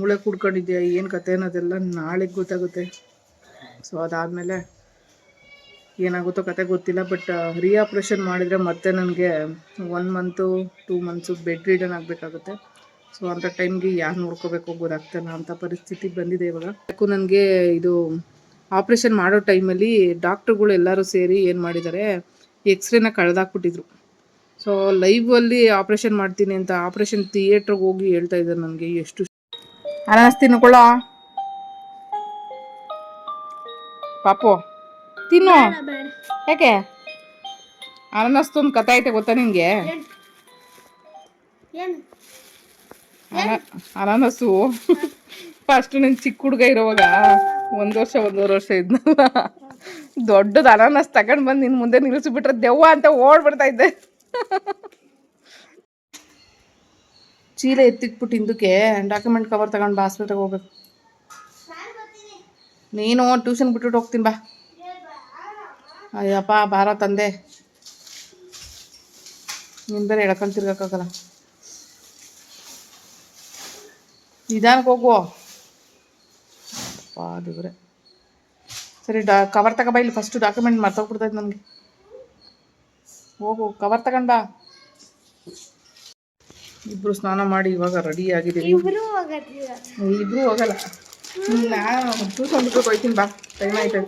ಮೂಳೆ ಕುಡ್ಕೊಂಡಿದ್ಯಾ? ಏನು ಕತೆ ಅನ್ನೋದೆಲ್ಲ ನಾಳೆಗೆ ಗೊತ್ತಾಗುತ್ತೆ. ಸೊ ಅದಾದಮೇಲೆ ಏನಾಗುತ್ತೋ ಕತೆ ಗೊತ್ತಿಲ್ಲ ಬಟ್ ರೀಆಪ್ರೇಷನ್ ಮಾಡಿದರೆ ಮತ್ತೆ ನನಗೆ one month two months bedridden ಆಗಬೇಕಾಗುತ್ತೆ. So ಅಂಥ ಟೈಮ್ಗೆ ಯಾರು ನೋಡ್ಕೋಬೇಕು ಗೊತ್ತಾಗ್ತಾನ ಅಂತ ಪರಿಸ್ಥಿತಿ ಬಂದಿದೆ ಇವಾಗ. ಯಾಕೂ ನನಗೆ ಇದು ಆಪ್ರೇಷನ್ ಮಾಡೋ ಟೈಮಲ್ಲಿ ಡಾಕ್ಟ್ರುಗಳು ಎಲ್ಲರೂ ಸೇರಿ ಏನು ಮಾಡಿದ್ದಾರೆ ಎಕ್ಸ್ರೇನ ಕಳೆದಾಕ್ಬಿಟ್ಟಿದ್ರು. ಸೊ ಲೈವಲ್ಲಿ ಆಪ್ರೇಷನ್ ಮಾಡ್ತೀನಿ ಅಂತ ಆಪ್ರೇಷನ್ ಥಿಯೇಟ್ರಿಗೆ ಹೋಗಿ ಹೇಳ್ತಾ ಇದ್ದಾರೆ ನನಗೆ, ಎಷ್ಟು ಅನಾನಸ್ ತಿನ್ಕೊಳ್ಳ ಪಾಪು ತಿನ್ನು. ಯಾಕೆ? ಅನಾನಸ್ ಒಂದು ಕತೆ ಐತೆ ಗೊತ್ತಾ ನಿನಗೆ? ಅನಾನಸು ಅನಾನಸ್ಸು ಫಸ್ಟ್ ನೀನು ಚಿಕ್ಕ ಹುಡುಗ ಇರೋವಾಗ ಒಂದು ವರ್ಷ ಒಂದೂವರೆ ವರ್ಷ ಇದ್ನಲ್ಲ. ದೊಡ್ಡದು ಅನಾನಸ್ ತಗೊಂಡು ಬಂದು ನಿನ್ನ ಮುಂದೆ ನಿಲ್ಲಿಸ್ಬಿಟ್ರೆ ದೆವ್ವ ಅಂತ ಓಡ್ಬಿಡ್ತಾ ಇದ್ದೆ. ಚೀಲ ಎತ್ತಿಟ್ಬಿಟ್ಟು ಹಿಂದಕ್ಕೆ ಡಾಕ್ಯುಮೆಂಟ್ ಕವರ್ ತಗೊಂಡು ಬಾ ಹಾಸ್ಪಿಟ್ಲಿಗೆ ಹೋಗ್ಬೇಕು. ನೀನು ಟ್ಯೂಷನ್ ಬಿಟ್ಬಿಟ್ಟು ಹೋಗ್ತೀನಿ ಬಾ. ಅಯ್ಯಪ್ಪ, ಬಾರ ತಂದೆ. ನೀನು ಬೇರೆ ಎಳ್ಕೊಂಡು ತಿರ್ಗಕ್ಕಾಗಲ್ಲ. ನಿಧಾನಕ್ಕೆ ಹೋಗು ಅಪ್ಪಾ ದೇವ್ರೆ. ಸರಿ, ಡಾ ಕವರ್ ತಗೊಬಾ ಇಲ್ಲಿ ಫಸ್ಟು ಡಾಕ್ಯುಮೆಂಟ್ ಮರ್ತೋಗ್ಬಿಡ್ತೈತೆ ನನಗೆ. ಹೋಗು ಕವರ್ ತಗೊಂಡು ಬಾ. ಇಬ್ರು ಸ್ನಾನ ಮಾಡಿ ಇವಾಗ ರೆಡಿ ಆಗಿದ್ದೀವಿ. ಇಬ್ರು ಹೋಗಲ್ಲ. ನಾನು ಟ್ಯೂಷನ್ ಬಿಟ್ಟು ಹೋಯ್ತೀನಿ ಬಾ. ಟೈಮ್ ಆಯ್ತು.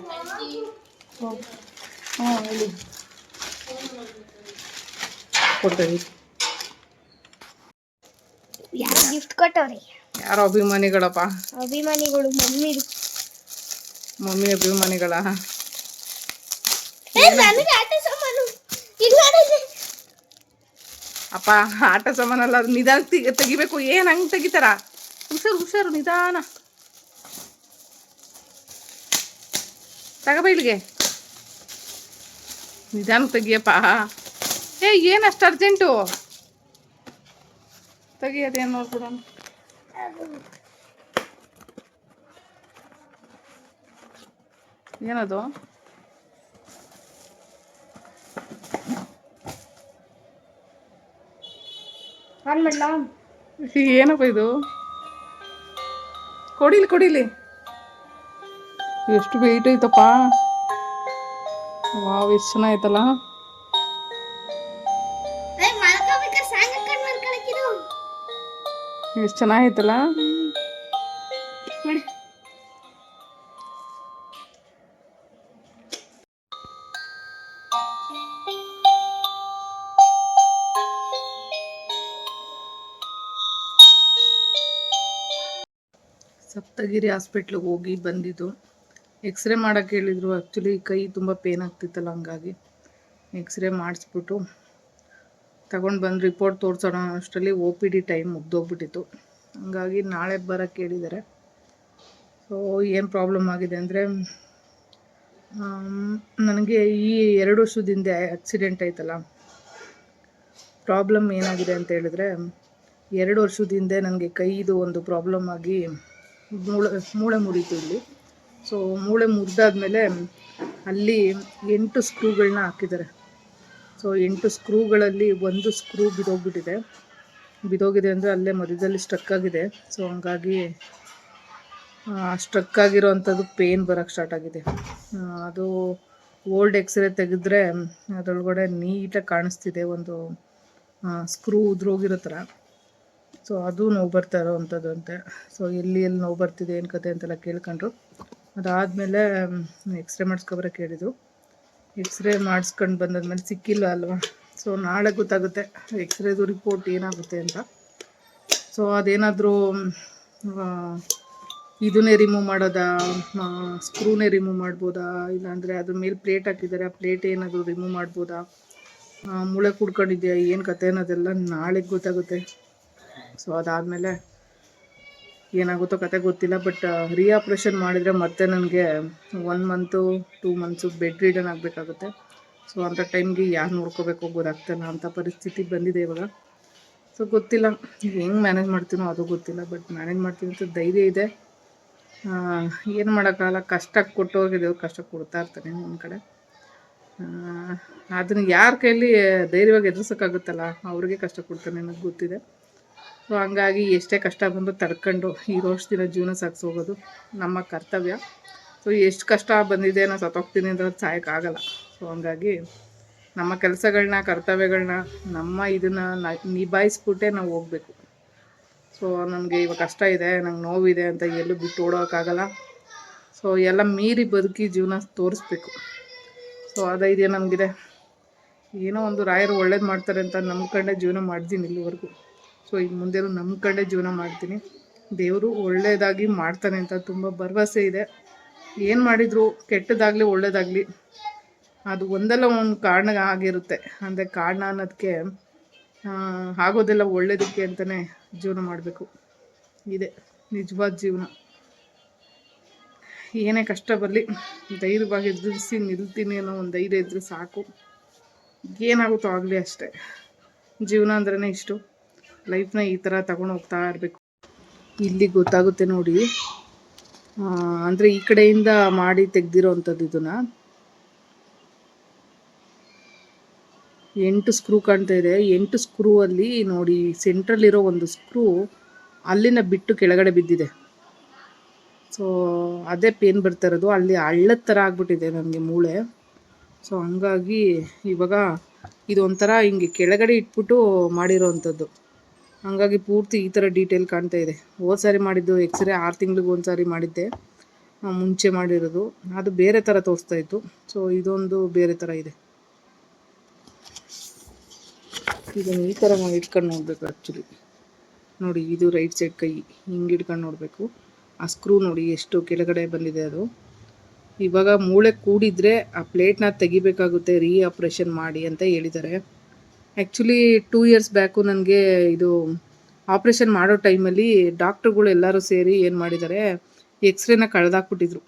ಹಾಂ ಹೇಳಿ. ಕೊಡ್ತೇವೆ ಯಾರು ಗಿಫ್ಟ್ ಕೊಟ್ಟವ್ರಿ? ಯಾರು ಅಭಿಮಾನಿಗಳಪ್ಪ? ಅಭಿಮಾನಿಗಳು ಮಮ್ಮಿ. ಮಮ್ಮಿ ಅಭಿಮಾನಿಗಳ? ನನಗೆ ಆಟ ಸಾಮಾನು ಇಲ್ಲ ಅಪ್ಪ, ಆಟ ಸಾಮಾನಲ್ಲ ಅದು ನಿಧಾನ ತೆಗಿ- ತೆಗಿಬೇಕು. ಏನು ಹಂಗೆ ತೆಗಿತಾರ? ಹುಷಾರು ಹುಷಾರು, ನಿಧಾನ. ತಗಬ ಇಲ್ಲಿಗೆ. ನಿಧಾನ ತೆಗಿಯಪ್ಪ. ಏ ಏನು ಅಷ್ಟು ಅರ್ಜೆಂಟು ತೆಗಿಯೋದು ಏನು ನೋಡ್ಬಿಡೋಣ. ಏನದು? ಆನ್ ಮಾಡ್ಲಾ? ಏನಪ್ಪ ಇದು? ಕೊಡಿಲಿ ಕೊಡಿಲಿ. ಎಷ್ಟು ವೆಯ್ಟ್ ಐತಪ್ಪ? ವಾವ್ ಎಷ್ಟು ಚೆನ್ನಾಗೈತಲ್ಲ ಎಷ್ಟು ಚೆನ್ನಾಗೈತಲ್ಲ ಸಪ್ತಗಿರಿ ಹಾಸ್ಪಿಟ್ಲಿಗೆ ಹೋಗಿ ಬಂದಿದ್ದು. ಎಕ್ಸ್ರೇ ಮಾಡೋಕ್ಕೆ ಹೇಳಿದರು. ಆ್ಯಕ್ಚುಲಿ ಕೈ ತುಂಬ ಪೇನ್ ಆಗ್ತಿತ್ತಲ್ಲ, ಹಂಗಾಗಿ ಎಕ್ಸ್ರೇ ಮಾಡಿಸ್ಬಿಟ್ಟು ತಗೊಂಡು ಬಂದು ರಿಪೋರ್ಟ್ ತೋರಿಸೋಣ ಅಷ್ಟರಲ್ಲಿ ಒ ಪಿ ಡಿ ಟೈಮ್ ಮುಗ್ದೋಗ್ಬಿಟ್ಟಿತ್ತು. ಹಂಗಾಗಿ ನಾಳೆ ಬರೋಕ್ಕೆ ಹೇಳಿದ್ದಾರೆ. ಸೊ ಏನು ಪ್ರಾಬ್ಲಮ್ ಆಗಿದೆ ಅಂದರೆ ನನಗೆ ಈ ಎರಡು ವರ್ಷದಿಂದ ಆಕ್ಸಿಡೆಂಟ್ ಆಯ್ತಲ್ಲ. ಪ್ರಾಬ್ಲಮ್ ಏನಾಗಿದೆ ಅಂತ ಹೇಳಿದ್ರೆ, ಎರಡು ವರ್ಷದ ಹಿಂದೆ ನನಗೆ ಕೈದು ಒಂದು ಪ್ರಾಬ್ಲಮ್ ಆಗಿ ಮೂಳೆ ಮೂಳೆ ಮುರಿತು ಇಲ್ಲಿ. ಸೊ ಮೂಳೆ ಮುರಿದಾದ್ಮೇಲೆ ಅಲ್ಲಿ ಎಂಟು ಸ್ಕ್ರೂಗಳನ್ನ ಹಾಕಿದ್ದಾರೆ. ಸೊ ಎಂಟು ಸ್ಕ್ರೂಗಳಲ್ಲಿ ಒಂದು ಸ್ಕ್ರೂ ಬಿದೋಗ್ಬಿಟ್ಟಿದೆ. ಬಿದೋಗಿದೆ ಅಂದರೆ ಅಲ್ಲೇ ಮಧ್ಯದಲ್ಲಿ ಸ್ಟ್ರಕ್ ಆಗಿದೆ. ಸೊ ಹಂಗಾಗಿ ಸ್ಟ್ರಕ್ ಆಗಿರೋ ಪೇನ್ ಬರೋಕ್ಕೆ ಸ್ಟಾರ್ಟ್ ಆಗಿದೆ. ಅದು ಓಲ್ಡ್ ಎಕ್ಸ್ರೇ ತೆಗೆದ್ರೆ ಅದರೊಳಗಡೆ ನೀಟಾಗಿ ಕಾಣಿಸ್ತಿದೆ ಒಂದು ಸ್ಕ್ರೂ ಉದುರೋಗಿರೋ ಥರ. ಸೊ ಅದು ನೋವು ಬರ್ತಾ ಇರೋವಂಥದ್ದು ಅಂತೆ. ಸೊ ಎಲ್ಲಿ ಎಲ್ಲಿ ನೋವು ಬರ್ತಿದೆ, ಏನು ಕತೆ ಅಂತೆಲ್ಲ ಕೇಳ್ಕೊಂಡ್ರು. ಅದಾದಮೇಲೆ ಎಕ್ಸ್ರೇ ಮಾಡಿಸ್ಕೊಬರಕ್ಕೆ ಹೇಳಿದರು ಎಕ್ಸ್ರೇ ಮಾಡಿಸ್ಕೊಂಡು ಬಂದಾದ್ಮೇಲೆ ಸಿಕ್ಕಿಲ್ಲ ಅಲ್ವಾ? ಸೊ ನಾಳೆ ಗೊತ್ತಾಗುತ್ತೆ. ಎಕ್ಸ್ರೇದು ರಿಪೋರ್ಟ್ ಏನಾಗುತ್ತೆ ಅಂತ. ಸೊ ಅದೇನಾದರೂ ಇದನ್ನೇ ರಿಮೂವ್ ಮಾಡೋದಾ? ಸ್ಕ್ರೂನೇ ರಿಮೂವ್ ಮಾಡ್ಬೋದಾ? ಇಲ್ಲಾಂದರೆ ಅದ್ರ ಮೇಲೆ ಪ್ಲೇಟ್ ಹಾಕಿದ್ದಾರೆ. ಆ ಪ್ಲೇಟ್ ಏನಾದರೂ ರಿಮೂವ್ ಮಾಡ್ಬೋದಾ? ಮೂಳೆ ಕುಡ್ಕೊಂಡಿದ್ಯಾ? ಏನು ಕತೆ ಅನ್ನೋದೆಲ್ಲ ನಾಳೆಗೆ ಗೊತ್ತಾಗುತ್ತೆ. ಸೊ ಅದಾದಮೇಲೆ ಏನಾಗುತ್ತೋ ಕತೆ ಗೊತ್ತಿಲ್ಲ ಬಟ್ ರೀಆಪ್ರೇಷನ್ ಮಾಡಿದರೆ ಮತ್ತೆ ನನಗೆ one month two months bedridden ಆಗಬೇಕಾಗುತ್ತೆ. So ಅಂಥ ಟೈಮ್ಗೆ ಯಾರು ನೋಡ್ಕೋಬೇಕು ಗೊತ್ತಾಗ್ತಾನ ಅಂಥ ಪರಿಸ್ಥಿತಿ ಬಂದಿದೆ ಇವಾಗ. ಸೊ ಗೊತ್ತಿಲ್ಲ ಹೆಂಗೆ ಮ್ಯಾನೇಜ್ ಮಾಡ್ತೀನೋ ಅದು ಗೊತ್ತಿಲ್ಲ ಬಟ್ ಮ್ಯಾನೇಜ್ ಮಾಡ್ತೀನಿ ಅಂತ ಧೈರ್ಯ ಇದೆ. ಏನು ಮಾಡೋಕ್ಕಾಗಲ್ಲ ಕಷ್ಟಕ್ಕೆ ಕೊಟ್ಟು ಹೋಗಿದ್ದೇವೆ ಕಷ್ಟ ಕೊಡ್ತಾ ಇರ್ತಾನೆ ಒಂದು ಕಡೆ. ಅದನ್ನು ಯಾರ ಕೈಯಲ್ಲಿ ಧೈರ್ಯವಾಗಿ ಎದುರಿಸೋಕ್ಕಾಗುತ್ತಲ್ಲ, ಅವ್ರಿಗೆ ಕಷ್ಟ ಕೊಡ್ತಾನೆ ನನಗೆ ಗೊತ್ತಿದೆ. ಸೊ ಹಂಗಾಗಿ ಎಷ್ಟೇ ಕಷ್ಟ ಬಂದು ತಡ್ಕೊಂಡು ಇರೋಷ್ಟು ದಿನ ಜೀವನ ಸಾಗಿಸೋಗೋದು ನಮ್ಮ ಕರ್ತವ್ಯ. ಸೊ ಎಷ್ಟು ಕಷ್ಟ ಬಂದಿದೆ ನಾನು ಸತ್ತೋಗ್ತೀನಿ ಅಂದ್ರೆ ಸಾಯಕ್ಕಾಗಲ್ಲ ಸೊ ಹಂಗಾಗಿ ನಮ್ಮ ಕೆಲಸಗಳನ್ನ ಕರ್ತವ್ಯಗಳನ್ನ ನಮ್ಮ ಇದನ್ನು ನಿಭಾಯಿಸ್ಬಿಟ್ಟೆ ನಾವು ಹೋಗ್ಬೇಕು. ಸೊ ನನಗೆ ಇವಾಗ ಕಷ್ಟ ಇದೆ, ನಂಗೆ ನೋವಿದೆ ಅಂತ ಎಲ್ಲೂ ಬಿಟ್ಟು ಓಡೋಕ್ಕಾಗಲ್ಲ ಸೊ ಎಲ್ಲ ಮೀರಿ ಬದುಕಿ ಜೀವನ ತೋರಿಸ್ಬೇಕು. ಸೊ ಅದೈದೇ ನಮಗಿದೆ. ಏನೋ ಒಂದು ರಾಯರು ಒಳ್ಳೇದು ಮಾಡ್ತಾರೆ ಅಂತ ನಂಬ್ಕೊಂಡೆ ಜೀವನ ಮಾಡ್ತೀನಿ ಇಲ್ಲಿವರೆಗೂ. ಸೊ ಈಗ ಮುಂದೆನೂ ನಂಬ್ಕೊಂಡೆ ಜೀವನ ಮಾಡ್ತೀನಿ. ದೇವರು ಒಳ್ಳೆಯದಾಗಿ ಮಾಡ್ತಾನೆ ಅಂತ ತುಂಬ ಭರವಸೆ ಇದೆ. ಏನು ಮಾಡಿದ್ರು ಕೆಟ್ಟದಾಗಲಿ ಒಳ್ಳೇದಾಗಲಿ, ಅದು ಒಂದಲ್ಲ ಒಂದು ಕಾರಣ ಆಗಿರುತ್ತೆ. ಅಂದರೆ ಕಾರಣ ಅನ್ನೋದಕ್ಕೆ ಆಗೋದೆಲ್ಲ ಒಳ್ಳೇದಕ್ಕೆ ಅಂತಲೇ ಜೀವನ ಮಾಡಬೇಕು. ಇದೆ, ನಿಜವಾದ ಜೀವನ. ಏನೇ ಕಷ್ಟ ಬರಲಿ ಧೈರ್ಯವಾಗಿ ಎದುರಿಸಿ ನಿಲ್ತೀನಿ ಅನ್ನೋ ಒಂದು ಧೈರ್ಯ ಇದ್ದರೆ ಸಾಕು. ಏನಾಗುತ್ತೋ ಆಗಲಿ ಅಷ್ಟೇ. ಜೀವನ ಅಂದ್ರೇ ಇಷ್ಟು. ಲೈಫ್ನ ಈ ಥರ ತಗೊಂಡು ಹೋಗ್ತಾ ಇರಬೇಕು. ಇಲ್ಲಿ ಗೊತ್ತಾಗುತ್ತೆ ನೋಡಿ. ಅಂದರೆ ಈ ಕಡೆಯಿಂದ ಮಾಡಿ ತೆಗ್ದಿರೋ ಅಂಥದ್ದು ಇದನ್ನು. ಎಂಟು ಸ್ಕ್ರೂ ಕಾಣ್ತಾ ಇದೆ. ಎಂಟು ಸ್ಕ್ರೂ ಅಲ್ಲಿ ನೋಡಿ ಸೆಂಟ್ರಲ್ಲಿರೋ ಒಂದು ಸ್ಕ್ರೂ ಅಲ್ಲಿನ ಬಿಟ್ಟು ಕೆಳಗಡೆ ಬಿದ್ದಿದೆ. ಸೊ ಅದೇ ಪೇನ್ ಬರ್ತಾ ಇರೋದು. ಅಲ್ಲಿ ಹಳ್ಳದ ಥರ ಆಗ್ಬಿಟ್ಟಿದೆ ನನಗೆ ಮೂಳೆ. ಸೊ ಹಂಗಾಗಿ ಇವಾಗ ಇದೊಂಥರ ಹಿಂಗೆ ಕೆಳಗಡೆ ಇಟ್ಬಿಟ್ಟು ಮಾಡಿರೋ ಅಂಥದ್ದು ಹಂಗಾಗಿ ಪೂರ್ತಿ ಈ ಥರ ಡೀಟೇಲ್ ಕಾಣ್ತಾ ಇದೆ. ಹೋದ ಸಾರಿ ಮಾಡಿದ್ದು ಎಕ್ಸ್ರೇ ಆರು ತಿಂಗ್ಳಿಗೆ ಒಂದು ಸಾರಿ ಮಾಡಿದ್ದೆ. ಮುಂಚೆ ಮಾಡಿರೋದು. ಅದು ಬೇರೆ ಥರ ತೋರಿಸ್ತಾ ಇತ್ತು. ಸೊ ಇದೊಂದು ಬೇರೆ ಥರ ಇದೆ. ಇದನ್ನು ಈ ಥರ ನಾವು ಇಟ್ಕೊಂಡು ನೋಡಬೇಕು ಆ್ಯಕ್ಚುಲಿ ನೋಡಿ, ಇದು ರೈಟ್ ಸೈಡ್ ಕೈ. ಹಿಂಗೆ ಇಟ್ಕೊಂಡು ನೋಡಬೇಕು. ಆ ಸ್ಕ್ರೂ ನೋಡಿ ಎಷ್ಟು ಕೆಳಗಡೆ ಬಂದಿದೆ ಅದು. ಇವಾಗ ಮೂಳೆ ಕೂಡಿದ್ರೆ ಆ ಪ್ಲೇಟ್ನ ತೆಗಿಬೇಕಾಗುತ್ತೆ ರೀ ಆಪ್ರೇಷನ್ ಮಾಡಿ ಅಂತ ಹೇಳಿದ್ದಾರೆ. ಆ್ಯಕ್ಚುಲಿ ಟೂ ಇಯರ್ಸ್ ಬ್ಯಾಕು ನನಗೆ ಇದು ಆಪ್ರೇಷನ್ ಮಾಡೋ ಟೈಮಲ್ಲಿ ಡಾಕ್ಟ್ರುಗಳು ಎಲ್ಲರೂ ಸೇರಿ ಏನು ಮಾಡಿದ್ದಾರೆ ಎಕ್ಸ್ರೇನ ಕಳೆದಾಕ್ಬಿಟ್ಟಿದ್ರು.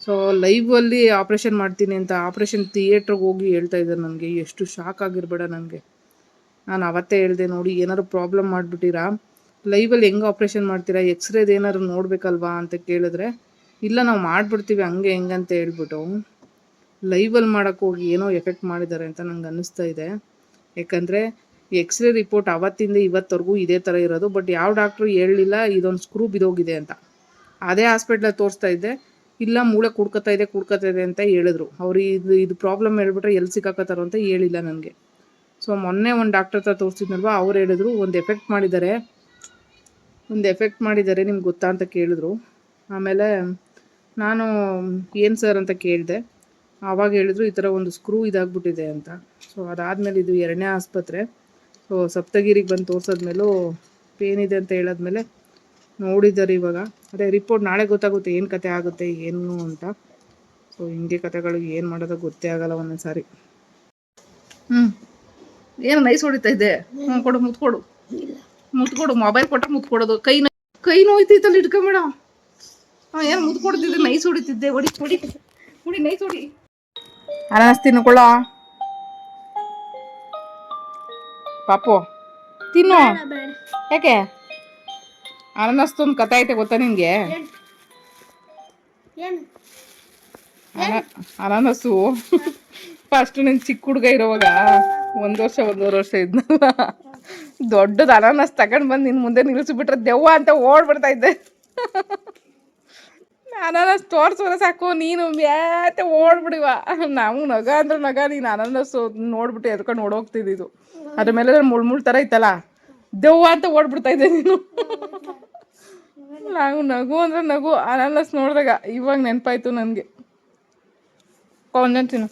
ಸೊ ಲೈವಲ್ಲಿ ಆಪ್ರೇಷನ್ ಮಾಡ್ತೀನಿ ಅಂತ ಆಪ್ರೇಷನ್ ಥಿಯೇಟ್ರಿಗೆ ಹೋಗಿ ಹೇಳ್ತಾ ಇದ್ದಾರೆ ನನಗೆ. ಎಷ್ಟು ಶಾಕ್ ಆಗಿರಬೇಡ ನನಗೆ. ನಾನು ಅವತ್ತೇ ಹೇಳಿದೆ ನೋಡಿ, ಏನಾದ್ರು ಪ್ರಾಬ್ಲಮ್ ಮಾಡಿಬಿಟ್ಟಿರಾ? ಲೈವಲ್ಲಿ ಹೆಂಗೆ ಆಪ್ರೇಷನ್ ಮಾಡ್ತೀರಾ? ಎಕ್ಸ್ರೇದು ಏನಾದ್ರು ನೋಡಬೇಕಲ್ವಾ ಅಂತ ಕೇಳಿದ್ರೆ, ಇಲ್ಲ, ನಾವು ಮಾಡಿಬಿಡ್ತೀವಿ, ಹಂಗೆ ಹೆಂಗಂತ ಹೇಳ್ಬಿಟ್ಟು. ಲೈವಲ್ಲಿ ಮಾಡೋಕ್ಕೋಗಿ ಏನೋ ಎಫೆಕ್ಟ್ ಮಾಡಿದ್ದಾರೆ ಅಂತ ನನಗೆ ಅನ್ನಿಸ್ತಾ ಇದೆ. ಯಾಕಂದರೆ ಎಕ್ಸ್ರೇ ರಿಪೋರ್ಟ್ ಅವತ್ತಿಂದ ಇವತ್ತವರೆಗೂ ಇದೇ ಥರ ಇರೋದು ಬಟ್ ಯಾವ ಡಾಕ್ಟ್ರು ಹೇಳಲಿಲ್ಲ, ಇದೊಂದು ಸ್ಕ್ರೂ ಬಿದೋಗಿದೆ ಅಂತ. ಅದೇ ಹಾಸ್ಪಿಟ್ಲಲ್ಲಿ ತೋರಿಸ್ತಾ ಇದ್ದೆ, ಇಲ್ಲ ಮೂಳೆ ಕುಡ್ಕೊತಾ ಇದೆ, ಕುಡ್ಕೋತಾ ಇದೆ ಅಂತ ಹೇಳಿದ್ರು. ಅವರು ಇದು ಇದು ಪ್ರಾಬ್ಲಮ್ ಹೇಳ್ಬಿಟ್ರೆ ಎಲ್ಲಿ ಸಿಕ್ಕಾಕತ್ತಾರೋ ಅಂತ ಹೇಳಿಲ್ಲ ನನಗೆ. ಸೊ ಮೊನ್ನೆ ಒಂದು ಡಾಕ್ಟರ್ ಹತ್ರ ತೋರಿಸಿದ್ನಲ್ವ, ಅವ್ರು ಹೇಳಿದ್ರು, ಒಂದು ಎಫೆಕ್ಟ್ ಮಾಡಿದ್ದಾರೆ. ಒಂದು ಎಫೆಕ್ಟ್ ಮಾಡಿದ್ದಾರೆ, ನಿಮ್ಗೆ ಗೊತ್ತಾ ಅಂತ ಕೇಳಿದ್ರು. ಆಮೇಲೆ ನಾನು, ಏನು ಸರ್ ಅಂತ ಕೇಳಿದೆ, ಆವಾಗ ಹೇಳಿದ್ರು ಈ ಥರ ಒಂದು ಸ್ಕ್ರೂ ಇದಾಗ್ಬಿಟ್ಟಿದೆ ಅಂತ. ಸೊ ಅದಾದಮೇಲೆ ಇದು ಎರಡನೇ ಆಸ್ಪತ್ರೆ. ಸೊ ಸಪ್ತಗಿರಿಗೆ ಬಂದು ತೋರ್ಸದ್ಮೇಲೂ ಪೇನ್ ಇದೆ ಅಂತ ಹೇಳಾದ್ಮೇಲೆ ನೋಡಿದ್ದಾರೆ ಇವಾಗ. ಅದೇ ರಿಪೋರ್ಟ್ ನಾಳೆ ಗೊತ್ತಾಗುತ್ತೆ ಏನು ಕತೆ ಆಗುತ್ತೆ, ಏನು ಅಂತ. ಸೊ ಹಿಂಗೆ ಕತೆಗಳು ಏನು ಮಾಡೋದೋ ಗೊತ್ತೇ ಆಗಲ್ಲ ಒಂದೊಂದು ಸಾರಿ ಹ್ಞೂ ಏನು ನೈಸ್ ಹೊಡಿತಾ ಇದೆ. ಹ್ಞೂ ಕೊಡು, ಮುತ್ಕೊಡು. ಮುತ್ಕೊಡು ಮೊಬೈಲ್ ಕೊಟ್ಟ ಮುತ್ಕೊಡೋದು. ಕೈ ಕೈ ನೋಯ್ತೈತಲ್ಲಿ ಇಟ್ಕೊಂಬೇಡ ಹಾಂ, ಏನು ಮುತ್ಕೊಡ್ತಿದ್ದೆ ನೈಸ್ ಹೊಡಿತಿದ್ದೆ. ಹೊಡಿ ಹೊಡಿ. ಹೊಡಿ, ನೈಸ್ ಹೊಡಿ. ಅನಾನಸ್ ತಿನ್ಕೊಳ್ಳ ಪಾಪು. ತಿನ್ನು. ಯಾಕೆ? ಅನನಸ್ತೊಂದು ಕತೆ ಐತೆ ಗೊತ್ತಾ ನಿನಗೆ ಅನಾನಸು. ಫಸ್ಟ್ ನೀನು ಚಿಕ್ಕ ಹುಡುಗ ಇರೋವಾಗ ಒಂದು ವರ್ಷ ಒಂದೂವರೆ ವರ್ಷ ಇದ್ನಲ್ಲ. ದೊಡ್ಡದು ಅನಾನಸ್ ತಗೊಂಡು ಬಂದು ನಿನ್ನ ಮುಂದೆ ನಿಲ್ಲಿಸ್ಬಿಟ್ರೆ ದೆವ್ವ ಅಂತ ಓಡ್ಬಿಡ್ತಾ ಇದ್ದೆ. ಅನಾನಸ್ ತೋರ್ಸೋರ ಸಾಕು, ನೀನು ಮ್ಯಾತೆ ಓಡ್ಬಿಡಿವ ನಾವು ನಗ ಅಂದ್ರೆ ನಗ, ನೀನು ಅನಾನಸ್ ನೋಡ್ಬಿಟ್ಟು ಎದ್ಕೊಂಡು ಓಡೋಗ್ತಿದ್ದು ಅದ್ರ ಮೇಲೆ ಮುಳ್ ಮುಳ್ ಥರ ಇತ್ತಲ್ಲ ದೆವ್ವ ಅಂತ ಓಡ್ಬಿಡ್ತಾ ಇದ್ದೆ ನೀನು. ನಾವು ನಗು ಅಂದ್ರೆ ನಗು ಅನಾನಸ್ ನೋಡಿದಾಗ ಇವಾಗ ನೆನಪಾಯ್ತು ನನಗೆ. ಒಂದೊಂದು ತಿನ್ನು.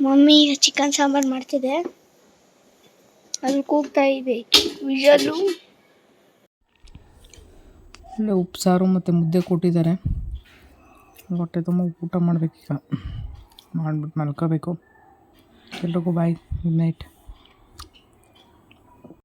ಮಮ್ಮಿ ಚಿಕನ್ ಸಾಂಬಾರ್ ಮಾಡ್ತಿದೆ. ಅಲ್ಲಿ ಕೂಗ್ತಾ ಇದೆ. ವಿಜಲು ಒಳ್ಳೆ ಉಪ್ಸಾರು ಮತ್ತು ಮುದ್ದೆ ಕೊಟ್ಟಿದ್ದಾರೆ. ಹೊಟ್ಟೆ ತುಂಬ ಊಟ ಮಾಡಬೇಕೀಗ. ಮಾಡಿಬಿಟ್ಟು ಮಲ್ಕೋಬೇಕು. ಎಲ್ರಿಗೂ ಬಾಯ್ ಗುಡ್ ನೈಟ್